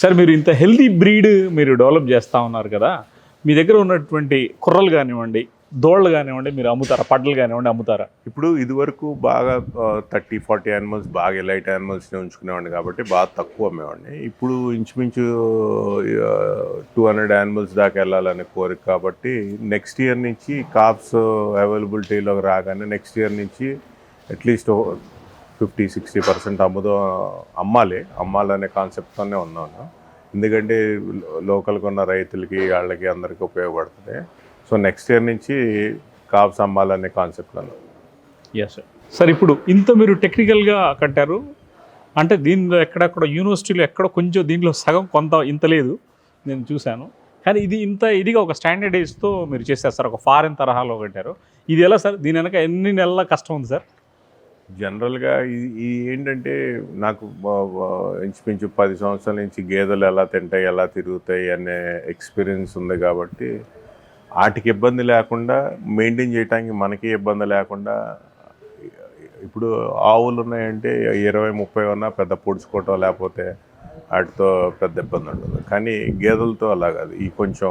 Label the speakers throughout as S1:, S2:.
S1: Sir మీరు ఇంత healthy breed మీరు డెవలప్ చేస్తూ ఉన్నారు కదా మీ దగ్గర ఉన్నటువంటి కుర్రలు కానివ్వండి దోళ్ళు కానివ్వండి మీరు అమ్ముతారా? పడ్డలు కానివ్వండి అమ్ముతారా?
S2: ఇప్పుడు ఇదివరకు బాగా థర్టీ ఫార్టీ యానిమల్స్ బాగా ఎలైట్ యానిమల్స్ని ఉంచుకునేవాడిని కాబట్టి బాగా తక్కువ అమ్మేవాడిని. ఇప్పుడు ఇంచుమించు టూ హండ్రెడ్ యానిమల్స్ దాకా వెళ్ళాలనే కోరిక కాబట్టి నెక్స్ట్ ఇయర్ నుంచి కాప్స్ అవైలబిలిటీలోకి రాగానే నెక్స్ట్ ఇయర్ నుంచి at least fifty sixty percent అమ్ముదో అమ్మాలి. అమ్మాలనే కాన్సెప్ట్తోనే ఉన్నాను. ఎందుకంటే లోకల్గా ఉన్న రైతులకి వాళ్ళకి అందరికీ ఉపయోగపడుతుంది. సో నెక్స్ట్ ఇయర్ నుంచి కాప్స్ అమ్మాలనే కాన్సెప్ట్లో
S1: ఎస్ సార్ సార్ ఇప్పుడు ఇంత మీరు టెక్నికల్గా కట్టారు. అంటే దీనిలో ఎక్కడెక్కడ యూనివర్సిటీలో ఎక్కడ కొంచెం దీంట్లో సగం కొంత ఇంత లేదు. నేను చూశాను. కానీ ఇది ఇంత ఇదిగా ఒక స్టాండర్డైజ్తో మీరు చేస్తారు సార్ ఒక ఫారెన్ తరహాలో కట్టారు. ఇది ఎలా సార్ దీని వెనక ఎన్ని నెలల కష్టం ఉంది సార్
S2: జనరల్గా ఇది ఏంటంటే నాకు ఇంచుమించు పది సంవత్సరాల నుంచి గేదెలు ఎలా తింటాయి ఎలా తిరుగుతాయి అనే ఎక్స్పీరియన్స్ ఉంది కాబట్టి వాటికి ఇబ్బంది లేకుండా మెయింటైన్ చేయడానికి మనకి ఇబ్బంది లేకుండా ఇప్పుడు ఆవులు ఉన్నాయంటే ఇరవై ముప్పై ఉన్నా పెద్ద పొడుచుకోవటం లేకపోతే వాటితో పెద్ద ఇబ్బంది ఉండదు. కానీ గేదెలతో అలా కాదు. ఈ కొంచెం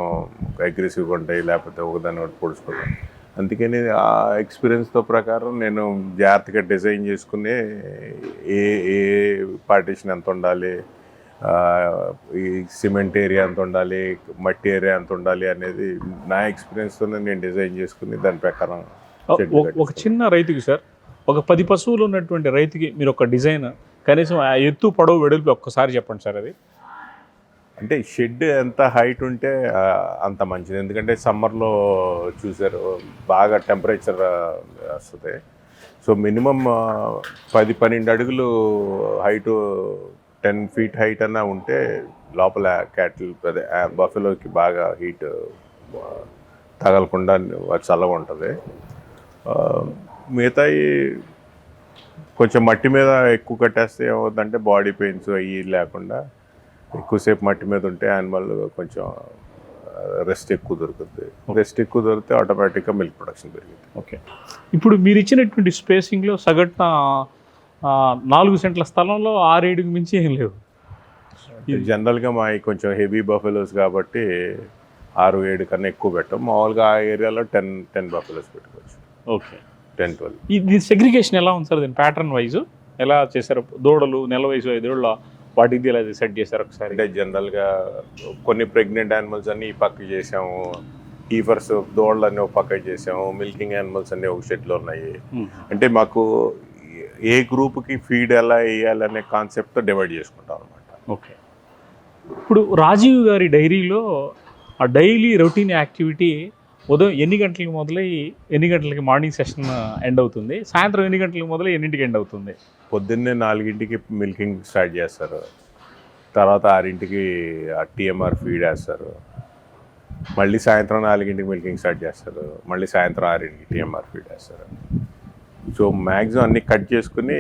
S2: అగ్రెసివ్గా ఉంటాయి లేకపోతే ఒకదాన్ని ఒకటి పొడుచుకోవడం అందుకని ఆ ఎక్స్పీరియన్స్తో ప్రకారం నేను జాగ్రత్తగా డిజైన్ చేసుకుని ఏ ఏ పార్టీషన్ ఎంత ఉండాలి ఈ సిమెంట్ ఏరియా ఎంత ఉండాలి మట్టి ఏరియా ఎంత ఉండాలి అనేది నా ఎక్స్పీరియన్స్తోనే నేను డిజైన్ చేసుకుని దాని ప్రకారం
S1: ఒక చిన్న రైతుకి సార్ ఒక పది పశువులు ఉన్నటువంటి రైతుకి మీరు ఒక డిజైన్ కనీసం ఆ ఎత్తు పొడవు వెడల్పు ఒక్కసారి చెప్పండి సార్ అది.
S2: అంటే షెడ్ ఎంత హైట్ ఉంటే అంత మంచిది. ఎందుకంటే సమ్మర్లో చూసారు బాగా టెంపరేచర్ వస్తుంది. సో మినిమం పది పన్నెండు అడుగులు హైట్ టెన్ ఫీట్ హైట్ అన్నా ఉంటే లోపల క్యాటిల్ అదే బఫెలోకి బాగా హీట్ తగలకుండా చల్లగా ఉంటుంది. మిగతాయి కొంచెం మట్టి మీద ఎక్కువ కట్టేస్తే ఏమవుతుందంటే బాడీ పెయిన్స్ అవి లేకుండా ఎక్కువసేపు మట్టి మీద ఉంటే యానిమల్ కొంచెం రెస్ట్ ఎక్కువ దొరుకుతుంది. రెస్ట్ ఎక్కువ దొరికితే ఆటోమేటిక్గా మిల్క్ ప్రొడక్షన్ పెరుగుతుంది
S1: ఓకే. ఇప్పుడు మీరు ఇచ్చినటువంటి స్పేసింగ్లో సగటున నాలుగు సెంట్ల స్థలంలో ఆరేడుకు మించి ఏం లేవు.
S2: జనరల్గా మా కొంచెం హెవీ బఫెలోస్ కాబట్టి ఆరు ఏడు కన్నా ఎక్కువ పెట్టాం. మామూలుగా ఆ ఏరియాలో టెన్ టెన్ బఫెలోస్ పెట్టుకోవచ్చు.
S1: ఓకే.
S2: Ten twelve.
S1: దీని సెగ్రిగేషన్ ఎలా ఉంది సార్ దీని ప్యాటర్న్ వైజ్? ఎలా చేశారు? దూడలు నెల వయసు ఐదేళ్ళ వాటికి ఎలా సెట్ చేశారు ఒకసారి?
S2: అంటే జనరల్గా కొన్ని ప్రెగ్నెంట్ యానిమల్స్ అన్ని ఈ పక్క చేసాము ఈఫర్స్ దోళ్ళు అన్ని ఒక పక్క చేసాము మిల్కింగ్ యానిమల్స్ అన్ని ఒక షెడ్లో ఉన్నాయి. అంటే మాకు ఏ గ్రూప్కి ఫీడ్ ఎలా వేయాలనే కాన్సెప్ట్తో డివైడ్ చేసుకుంటాం అనమాట
S1: ఓకే. ఇప్పుడు రాజీవ్ గారి డైరీలో ఆ డైలీ రొటీన్ యాక్టివిటీ ఉదయం ఎన్ని గంటలకు మొదలై ఎన్ని గంటలకి మార్నింగ్ సెషన్ ఎండ్ అవుతుంది? సాయంత్రం ఎన్ని గంటలకు మొదలై ఎన్నింటికి ఎండ్ అవుతుంది?
S2: పొద్దున్నే నాలుగింటికి మిల్కింగ్ స్టార్ట్ చేస్తారు. తర్వాత ఆరింటికి టీఎంఆర్ ఫీడ్ వేస్తారు. మళ్ళీ సాయంత్రం నాలుగింటికి మిల్కింగ్ స్టార్ట్ చేస్తారు. మళ్ళీ సాయంత్రం ఆరింటికి టీఎంఆర్ ఫీడ్ వేస్తారు. సో మ్యాక్సిమం అన్ని కట్ చేసుకుని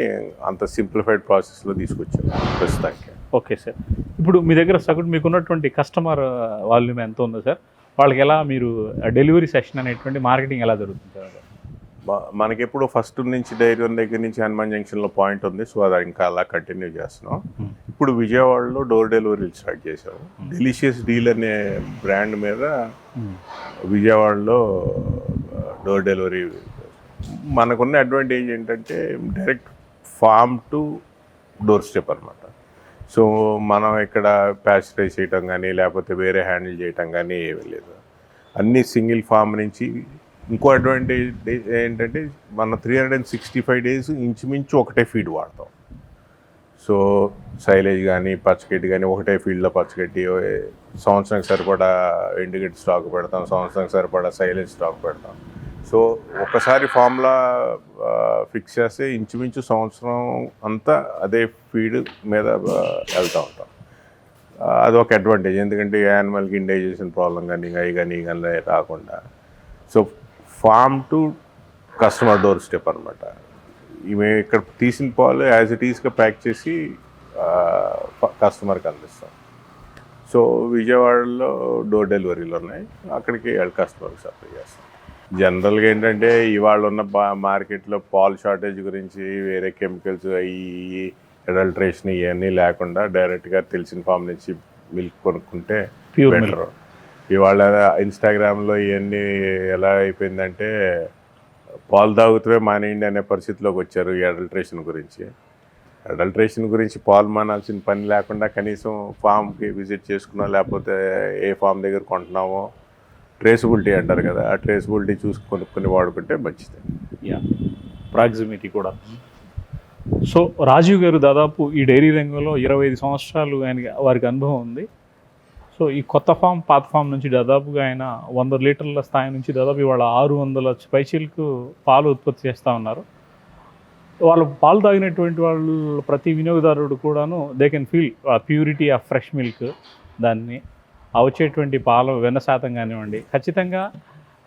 S2: అంత సింప్లిఫైడ్ ప్రాసెస్లో తీసుకొచ్చారు ప్రస్తుతానికి.
S1: ఓకే సార్ ఇప్పుడు మీ దగ్గర సగటు మీకు ఉన్నటువంటి కస్టమర్ వాల్యూమ్ ఎంత ఉందో సార్ వాళ్ళకి ఎలా మీరు డెలివరీ సెషన్ అనేటువంటి మార్కెటింగ్ ఎలా జరుగుతుంది
S2: మనకెప్పుడు ఫస్ట్ నుంచి డైరీ దగ్గర నుంచి హనుమాన్ జంక్షన్లో పాయింట్ ఉంది. సో అది ఇంకా అలా కంటిన్యూ చేస్తున్నాం.
S1: Hmm.
S2: ఇప్పుడు విజయవాడలో డోర్ డెలివరీలు స్టార్ట్ చేసాం డెలిషియస్ డీల్ అనే బ్రాండ్ మీద విజయవాడలో డోర్ డెలివరీ మనకున్న అడ్వాంటేజ్ ఏంటంటే direct farm to door step అనమాట సో మనం ఇక్కడ ప్యాస్చరైజ్ చేయటం కానీ లేకపోతే వేరే హ్యాండిల్ చేయటం కానీ ఏమీ లేదు. అన్ని సింగిల్ ఫామ్ నుంచి ఇంకో అడ్వాంటేజ్ ఏంటంటే మన three hundred and sixty five days ఇంచుమించు ఒకటే ఫీడ్ వాడతాం. సో సైలేజ్ కానీ పచ్చగడ్డి కానీ ఒకటే ఫీల్డ్లో పచ్చగడ్డి సంవత్సరానికి సరిపడా ఎండుగడ్డి స్టాక్ పెడతాం సంవత్సరానికి సరిపడా సైలేజ్ స్టాక్ పెడతాం. సో ఒకసారి ఫార్ములా ఫిక్స్ చేస్తే ఇంచుమించు సంవత్సరం అంతా అదే ఫీడ్ మీద వెళ్తూ ఉంటాం. అది ఒక అడ్వాంటేజ్. ఎందుకంటే యానిమల్కి ఇండైజేషన్ ప్రాబ్లం కానీ అవి కానీ కానీ రాకుండా. So farm to customer door step అనమాట మేము ఇక్కడ తీసిన పాలు యాజ్ ఇట్ ఈస్గా ప్యాక్ చేసి కస్టమర్కి అందిస్తాం. సో విజయవాడలో డోర్ డెలివరీలు ఉన్నాయి. అక్కడికి కస్టమర్కి సప్లై చేస్తాం. జనరల్గా ఏంటంటే ఇవాళ ఉన్న బా మార్కెట్లో పాల్ షార్టేజ్ గురించి వేరే కెమికల్స్ అవి అడల్ట్రేషన్ ఇవన్నీ లేకుండా డైరెక్ట్గా తెలిసిన ఫామ్ నుంచి మిల్క్ కొనుక్కుంటే బెటర్ ఇవాళ ఇన్స్టాగ్రామ్లో ఇవన్నీ ఎలా అయిపోయిందంటే పాలు తాగుతూనే మానేయండి అనే పరిస్థితిలోకి వచ్చారు ఈ అడల్ట్రేషన్ గురించి. అడల్ట్రేషన్ గురించి పాలు మానాల్సిన పని లేకుండా కనీసం ఫామ్కి విజిట్ చేసుకున్నా లేకపోతే ఏ ఫామ్ దగ్గర కొంటున్నామో ట్రేసబిలిటీ అంటారు కదా ఆ ట్రేసబిలిటీ చూసి కొనుక్కొని వాడుకుంటే మంచిది.
S1: యా ప్రాక్సిమిటీ కూడా. సో రాజీవ్ గారు దాదాపు ఈ డైరీ రంగంలో ఇరవై ఐదు సంవత్సరాలు ఆయన వారికి అనుభవం ఉంది. సో ఈ కొత్త ఫామ్ పాత ఫామ్ నుంచి దాదాపుగా ఆయన వంద లీటర్ల స్థాయి నుంచి దాదాపు ఇవాళ ఆరు వందల పైచీలకు పాలు ఉత్పత్తి చేస్తూ ఉన్నారు. వాళ్ళు పాలు తాగినటువంటి వాళ్ళు ప్రతి వినియోగదారుడు కూడాను they can feel purity of fresh milk దాన్ని. ఆ వచ్చేటువంటి పాలు వెన్న శాతం కానివ్వండి. ఖచ్చితంగా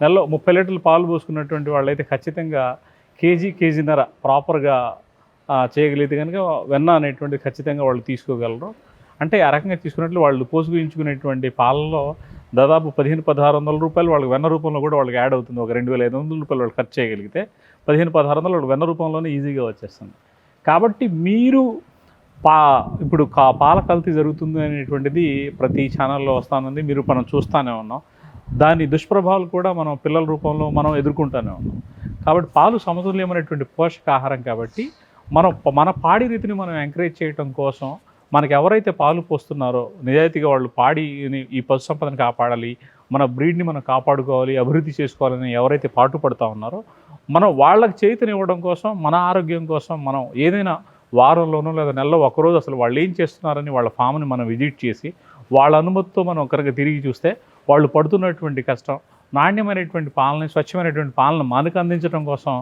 S1: నెలలో ముప్పై లీటర్లు పాలు పోసుకున్నటువంటి వాళ్ళైతే ఖచ్చితంగా కేజీ కేజీన్నర ప్రాపర్గా చేయగలిగితే కనుక వెన్న అనేటువంటి ఖచ్చితంగా వాళ్ళు తీసుకోగలరు. అంటే ఆ రకంగా తీసుకున్నట్లు వాళ్ళు పోసుకుయించుకునేటువంటి పాలలో దాదాపు పదిహేను పదహారు వందల రూపాయలు వాళ్ళకి వెన్న రూపంలో కూడా వాళ్ళకి యాడ్ అవుతుంది. ఒక రెండు వేల ఐదు వందల రూపాయలు వాళ్ళు ఖర్చు చేయగలిగితే పదిహేను పదహారు వందలు వాళ్ళు వెన్న రూపంలోనే ఈజీగా వచ్చేస్తుంది. కాబట్టి మీరు పా ఇప్పుడు కా పాల కల్తీ జరుగుతుంది అనేటువంటిది ప్రతి ఛానల్లో వస్తానంది. మీరు మనం చూస్తూనే ఉన్నాం. దాని దుష్ప్రభావాలు కూడా మనం పిల్లల రూపంలో మనం ఎదుర్కొంటూనే ఉన్నాం. కాబట్టి పాలు సమతుల్యమైనటువంటి పోషకాహారం కాబట్టి మనం మన పాడి రీతిని మనం ఎంకరేజ్ చేయటం కోసం మనకి ఎవరైతే పాలు పోస్తున్నారో నిజాయితీగా వాళ్ళు పాడిని ఈ పశు సంపదను కాపాడాలి మన బ్రీడ్ని మనం కాపాడుకోవాలి అభివృద్ధి చేసుకోవాలని ఎవరైతే పాటుపడుతూ ఉన్నారో మనం వాళ్ళకి చేతినివ్వడం కోసం మన ఆరోగ్యం కోసం మనం ఏదైనా వారంలోనూ లేదా నెలలో ఒకరోజు అసలు వాళ్ళు ఏం చేస్తున్నారని వాళ్ళ ఫామ్ని మనం విజిట్ చేసి వాళ్ళ అనుమతితో మనం ఒకరికి తిరిగి చూస్తే వాళ్ళు పడుతున్నటువంటి కష్టం నాణ్యమైనటువంటి పాలన స్వచ్ఛమైనటువంటి పాలన మనకు అందించడం కోసం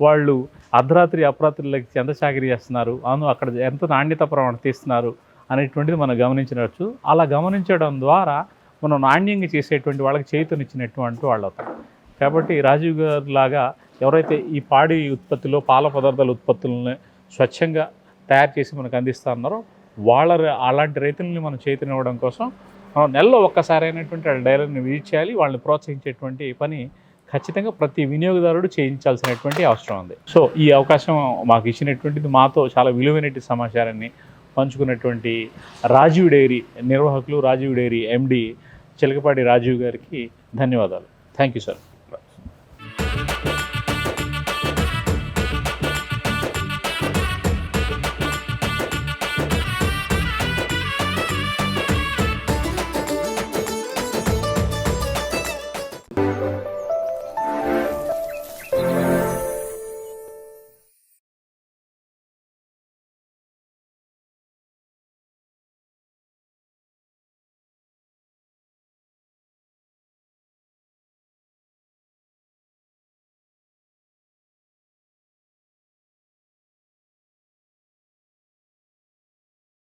S1: వాళ్ళు అర్ధరాత్రి అపరాత్రులకి ఎంత చాకరీ చేస్తున్నారు. అవును అక్కడ ఎంత నాణ్యత ప్రమాణం తీస్తున్నారు అనేటువంటిది మనం గమనించవచ్చు అలా గమనించడం ద్వారా మనం నాణ్యంగా చేసేటువంటి వాళ్ళకి చేతునిచ్చినటువంటి వాళ్ళు అవుతాం కాబట్టి రాజీవ్ గారు లాగా ఎవరైతే ఈ పాడి ఉత్పత్తిలో పాల పదార్థాల ఉత్పత్తులని స్వచ్ఛంగా తయారు చేసి మనకు అందిస్తూ ఉన్నారు. వాళ్ళ అలాంటి రైతులని మనం చేతినివ్వడం కోసం మనం నెలలో ఒక్కసారి అయినటువంటి వాళ్ళ డైలర్ని విజిట్ చేయాలి. వాళ్ళని ప్రోత్సహించేటువంటి పని ఖచ్చితంగా ప్రతి వినియోగదారుడు చేయించాల్సినటువంటి అవసరం ఉంది. సో ఈ అవకాశం మాకు ఇచ్చినటువంటిది మాతో చాలా విలువైనటువంటి సమాచారాన్ని పంచుకున్నటువంటి రాజీవ్ డైరీ నిర్వాహకులు రాజీవ్ డైరీ ఎండి చిలకపాటి రాజీవ్ గారికి ధన్యవాదాలు. Thank you sir